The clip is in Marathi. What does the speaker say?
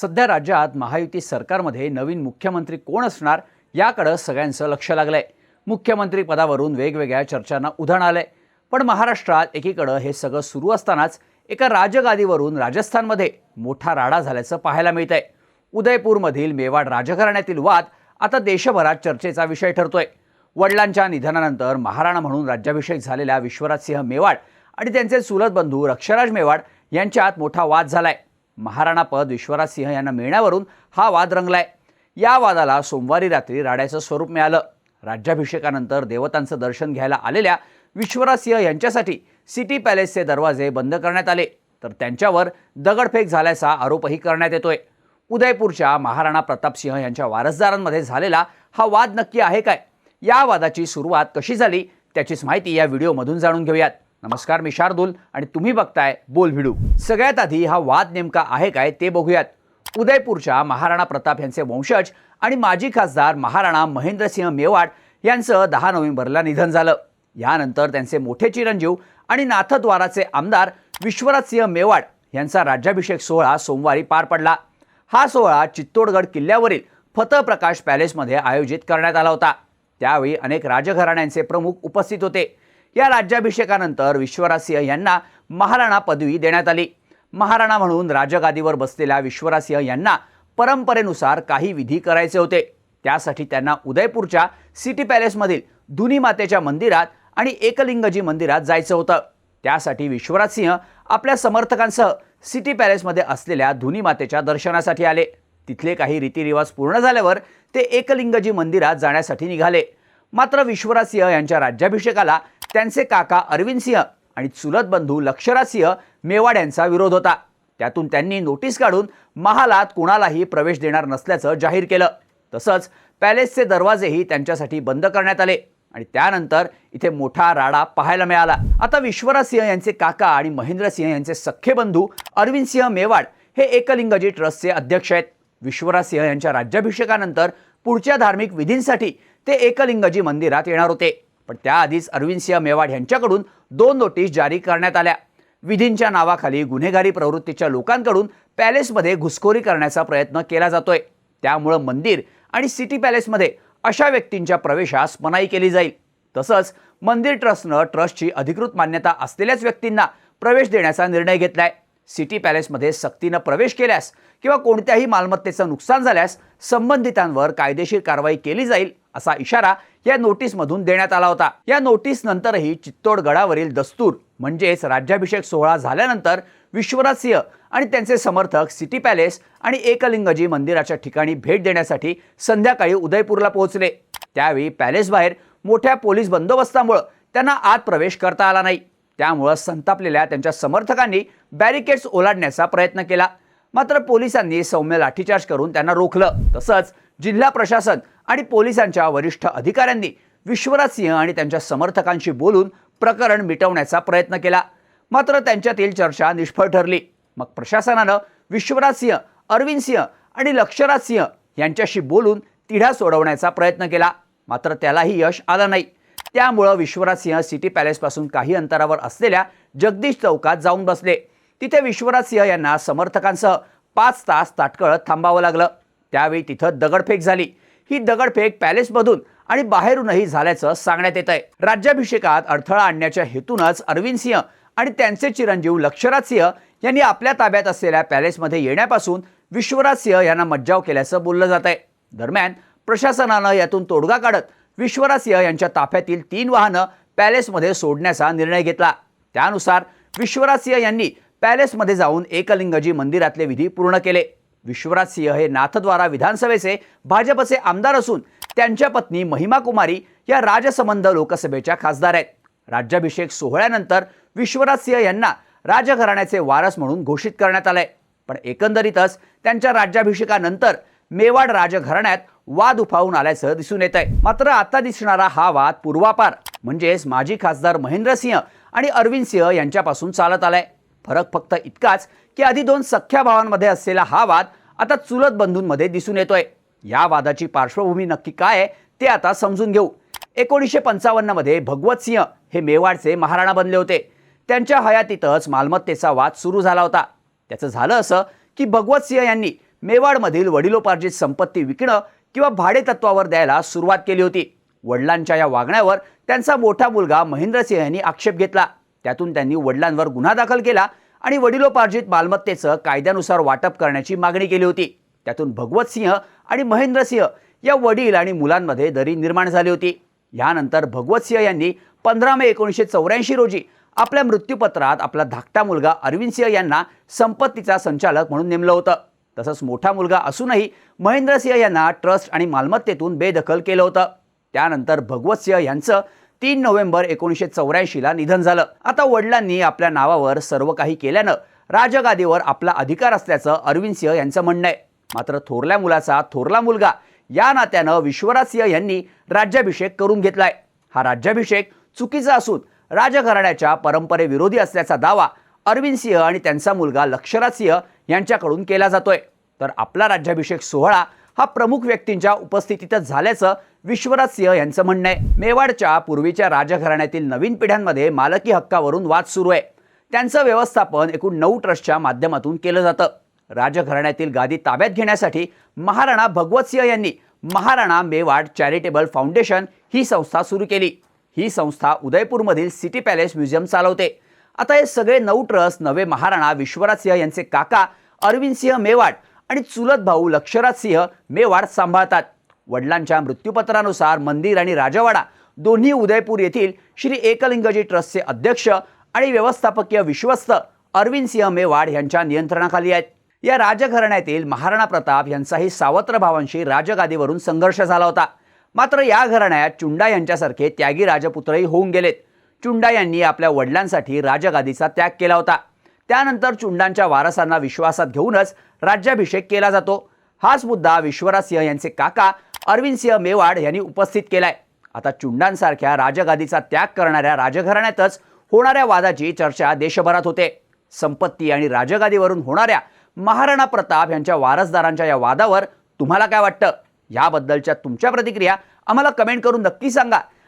सध्या राज्यात महायुती सरकारमध्ये नवीन मुख्यमंत्री कोण असणार याकडं सगळ्यांचं लक्ष लागलंय. मुख्यमंत्री पदावरून वेगवेगळ्या चर्चांना उधाण आलंय. पण महाराष्ट्रात एकीकडं हे सगळं सुरू असतानाच एका राजगादीवरून राजस्थानमध्ये मोठा राडा झाल्याचं पाहायला मिळतंय. उदयपूरमधील मेवाड राजघराण्यातील वाद आता देशभरात चर्चेचा विषय ठरतोय. वडिलांच्या निधनानंतर महाराणा म्हणून राज्याभिषेक झालेल्या विश्वराजसिंह मेवाड आणि त्यांचे चुलत बंधू रक्षराज मेवाड यांच्यात मोठा वाद झालाय. महाराणा पद विश्वराज सिंह यांना मिळण्यावरून हा वाद रंगला आहे या वादाला सोमवारी रात्री राड्याचं स्वरूप मिळालं. राज्याभिषेकानंतर देवतांचं दर्शन घ्यायला आलेल्या विश्वराज सिंह यांच्यासाठी सिटी पॅलेसचे दरवाजे बंद करण्यात आले. तर त्यांच्यावर दगडफेक झाल्याचा आरोपही करण्यात येतोय. उदयपूरच्या महाराणा प्रतापसिंह यांच्या वारसदारांमध्ये झालेला हा वाद नक्की आहे काय? या वादाची सुरुवात कशी झाली? त्याचीच माहिती या व्हिडिओमधून जाणून घेऊयात. नमस्कार मी शार्दूल आणि तुम्ही बघताय बोल भिडू. सगळ्यात आधी हा वाद नेमका आहे काय ते बघूयात. उदयपूरच्या महाराणा प्रताप यांचे वंशज आणि माजी खासदार महाराणा महेंद्रसिंह मेवाड यांचं दहा नोव्हेंबरला निधन झालं. यानंतर त्यांचे मोठे चिरंजीव आणि नाथद्वाराचे आमदार विश्वराजसिंह मेवाड यांचा राज्याभिषेक सोहळा सोमवारी पार पडला. हा सोहळा चित्तोडगड किल्ल्यावरील फतप्रकाश पॅलेसमध्ये आयोजित करण्यात आला होता. त्यावेळी अनेक राजघराण्यांचे प्रमुख उपस्थित होते. या राज्याभिषेकानंतर विश्वरासिंह यांना महाराणा पदवी देण्यात आली. महाराणा म्हणून राजगादीवर बसलेल्या विश्वरासिंह यांना परंपरेनुसार काही विधी करायचे होते. त्यासाठी त्यांना उदयपूरच्या सिटी पॅलेसमधील धुनी मातेच्या मंदिरात आणि एकलिंगजी मंदिरात जायचं होतं. त्यासाठी विश्वराज सिंह आपल्या समर्थकांसह सिटी पॅलेसमध्ये असलेल्या धुनी मातेच्या दर्शनासाठी आले. तिथले काही रीतिरिवाज पूर्ण झाल्यावर ते एकलिंगजी मंदिरात जाण्यासाठी निघाले. मात्र विश्वराज सिंह यांच्या राज्याभिषेकाला त्यांचे काका अरविंद सिंह आणि चुलत बंधू लक्षराज सिंह मेवाड यांचा विरोध होता. त्यातून त्यांनी नोटीस काढून महालात कुणालाही प्रवेश देणार नसल्याचं जाहीर केलं. तसंच पॅलेसचे दरवाजेही त्यांच्यासाठी बंद करण्यात आले आणि त्यानंतर इथे मोठा राडा पाहायला मिळाला. आता विश्वराज सिंह यांचे काका आणि महेंद्र सिंह यांचे सख्खे बंधू अरविंद सिंह मेवाड हे एकलिंगजी ट्रस्टचे अध्यक्ष आहेत. विश्वराज सिंह यांच्या राज्याभिषेकानंतर पुढच्या धार्मिक विधींसाठी ते एकलिंगजी मंदिरात येणार होते. पण त्याआधीच अरविंद सिंह मेवाड यांच्याकडून दोन नोटीस जारी करण्यात आल्या. विधींच्या नावाखाली गुन्हेगारी प्रवृत्तीच्या लोकांकडून पॅलेसमध्ये घुसखोरी करण्याचा प्रयत्न केला जातोय. त्यामुळं मंदिर आणि सिटी पॅलेसमध्ये अशा व्यक्तींच्या प्रवेशास मनाई केली जाईल. तसंच मंदिर ट्रस्टनं ट्रस्टची अधिकृत मान्यता असलेल्याच व्यक्तींना प्रवेश देण्याचा निर्णय घेतलाय. सिटी पॅलेसमध्ये सक्तीनं प्रवेश केल्यास किंवा कोणत्याही मालमत्तेचं नुकसान झाल्यास संबंधितांवर कायदेशीर कारवाई केली जाईल असा इशारा या नोटीसमधून देण्यात आला होता. या नोटीस नंतरही चित्तोडगडावरील दस्तूर म्हणजेच राज्याभिषेक सोहळा झाल्यानंतर विश्वनाथ सिंह आणि त्यांचे समर्थक सिटी पॅलेस आणि एकलिंगजी मंदिराच्या ठिकाणी भेट देण्यासाठी संध्याकाळी उदयपूरला पोहोचले. त्यावेळी पॅलेसबाहेर मोठ्या पोलीस बंदोबस्तामुळं त्यांना आत प्रवेश करता आला नाही. त्यामुळं संतापलेल्या त्यांच्या समर्थकांनी बॅरिकेड्स ओलांडण्याचा प्रयत्न केला. मात्र पोलिसांनी सौम्य लाठीचार्ज करून त्यांना रोखलं. तसंच जिल्हा प्रशासन आणि पोलिसांच्या वरिष्ठ अधिकाऱ्यांनी विश्वराज सिंह आणि त्यांच्या समर्थकांशी बोलून प्रकरण मिटवण्याचा प्रयत्न केला. मात्र त्यांच्यातील चर्चा निष्फळ ठरली. मग प्रशासनानं विश्वराज सिंह अरविंद सिंह आणि लक्षराज सिंह यांच्याशी बोलून तिढा सोडवण्याचा प्रयत्न केला. मात्र त्यालाही यश आलं नाही. त्यामुळं विश्वराज सिंह सिटी पॅलेसपासून काही अंतरावर असलेल्या जगदीश चौकात जाऊन बसले. तिथे विश्वराज सिंह यांना समर्थकांसह पाच तास ताटकळत थांबावं लागलं. त्यावेळी तिथं दगडफेक झाली. ही दगडफेक पॅलेसमधून आणि बाहेरूनही झाल्याचं सांगण्यात येत आहे राज्याभिषेकात अडथळा आणण्याच्या हेतूनच अरविंद सिंह आणि त्यांचे चिरंजीव लक्षराज सिंह यांनी आपल्या ताब्यात असलेल्या पॅलेसमध्ये येण्यापासून विश्वराज सिंह यांना मज्जाव केल्याचं बोललं जात आहे दरम्यान प्रशासनानं यातून तोडगा काढत विश्वराज सिंह यांच्या ताफ्यातील तीन वाहनं पॅलेसमध्ये सोडण्याचा निर्णय घेतला. त्यानुसार विश्वराज सिंह यांनी पॅलेसमध्ये जाऊन एकलिंगजी मंदिरातले विधी पूर्ण केले. विश्वराज सिंह हे नाथद्वारा विधानसभेचे भाजपचे आमदार असून त्यांच्या पत्नी महिमा कुमारी या राजसंबंध लोकसभेच्या खासदार आहेत. राज्याभिषेक सोहळ्यानंतर विश्वराज सिंह यांना राजघराण्याचे वारस म्हणून घोषित करण्यात आलंय. पण एकंदरीतच त्यांच्या राज्याभिषेकानंतर मेवाड राजघराण्यात वाद उफावून आल्याचं दिसून येत आहे मात्र आता दिसणारा हा वाद पूर्वापार. म्हणजेच माजी खासदार महेंद्र सिंह आणि अरविंद सिंह यांच्यापासून चालत आलाय. फरक फक्त इतकाच की आधी दोन सख्ख्या भावांमध्ये असलेला हा वाद आता चुलत बंधूंमध्ये दिसून येतोय. या वादाची पार्श्वभूमी नक्की काय आहे ते आता समजून घेऊ. एकोणीसशे पंचावन्नमध्ये भगवत सिंह हे मेवाडचे महाराणा बनले होते. त्यांच्या हयातीतच मालमत्तेचा वाद सुरू झाला होता. त्याचं झालं असं की भगवत सिंह यांनी मेवाडमधील वडिलोपार्जित संपत्ती विकणं किंवा भाडेतत्वावर द्यायला सुरुवात केली होती. वडिलांच्या या वागण्यावर त्यांचा मोठा मुलगा महेंद्रसिंह यांनी आक्षेप घेतला. त्यातून त्यांनी वडिलांवर गुन्हा दाखल केला आणि वडिलोपार्जित मालमत्तेचं कायद्यानुसार वाटप करण्याची मागणी केली होती. त्यातून भगवत सिंह आणि महेंद्र सिंह या वडील आणि मुलांमध्ये दरी निर्माण झाली होती. यानंतर भगवत सिंह यांनी पंधरा मे एकोणीसशे चौऱ्याऐंशी रोजी आपल्या मृत्यूपत्रात आपला धाकटा मुलगा अरविंद सिंह यांना संपत्तीचा संचालक म्हणून नेमलं होतं. तसंच मोठा मुलगा असूनही महेंद्र सिंह यांना ट्रस्ट आणि मालमत्तेतून बेदखल केलं होतं. त्यानंतर भगवत सिंह यांचं तीन नोव्हेंबर एकोणीसशे चौऱ्याऐंशीला निधन झालं. आता वडिलांनी आपल्या नावावर सर्व काही केल्यानं राजगादीवर आपला अधिकार असल्याचं अरविंद सिंह यांचं म्हणणं आहे. मात्र थोरल्या मुलाचा थोरला मुलगा या नात्यानं विश्वराज सिंह यांनी राज्याभिषेक करून घेतलाय. हा राज्याभिषेक चुकीचा असून राजघराण्याच्या परंपरेविरोधी असल्याचा दावा अरविंद सिंह आणि त्यांचा मुलगा लक्षराज सिंह यांच्याकडून केला जातोय. तर आपला राज्याभिषेक सोहळा हा प्रमुख व्यक्तींच्या उपस्थितीतच झाल्याचं विश्वराज सिंह यांचं म्हणणं आहे. मेवाडच्या पूर्वीच्या राजघराण्यातील नवीन पिढ्यांमध्ये मालकी हक्कावरून वाद सुरू आहे. त्यांचं व्यवस्थापन एकूण नऊ ट्रस्टच्या माध्यमातून केलं जातं. राजघराण्यातील गादी ताब्यात घेण्यासाठी महाराणा भगवत सिंह यांनी महाराणा मेवाड चॅरिटेबल फाउंडेशन ही संस्था सुरू केली. ही संस्था उदयपूरमधील सिटी पॅलेस म्युझियम चालवते. आता हे सगळे नऊ ट्रस्ट नवे महाराणा विश्वराज सिंह यांचे काका अरविंद सिंह मेवाड आणि चुलत भाऊ लक्षराज सिंह मेवाड सांभाळतात. वडिलांच्या मृत्यूपत्रानुसार मंदिर आणि राजवाडा दोन्ही उदयपूर येथील श्री एकलिंगजी ट्रस्टचे अध्यक्ष आणि व्यवस्थापकीय विश्वस्त अरविंद सिंह मेवाड यांच्या नियंत्रणाखाली आहेत. या राजघराण्यातील महाराणा प्रताप यांचाही सावत्र भावांशी राजगादीवरून संघर्ष झाला होता. मात्र या घराण्यात चुंडा यांच्यासारखे त्यागी राजपुत्रही होऊन गेलेत. चुंडा यांनी आपल्या वडिलांसाठी राजगादीचा त्याग केला होता. त्यानंतर चुंडांच्या वारसांना विश्वासात घेऊनच राज्याभिषेक केला जातो. हाच मुद्दा विश्वराज सिंह यांचे काका अरविंद सिंह मेवाड यांनी उपस्थित केलाय. आता चुंडांसारख्या राजगादीचा त्याग करणाऱ्या राजघराण्यातच होणाऱ्या वादाची चर्चा देशभरात होते. संपत्ती आणि राजगादीवरून होणाऱ्या महाराणा प्रताप यांच्या वारसदारांच्या या वादावर तुम्हाला काय वाटतं? याबद्दलच्या तुमच्या प्रतिक्रिया आम्हाला कमेंट करून नक्की सांगा.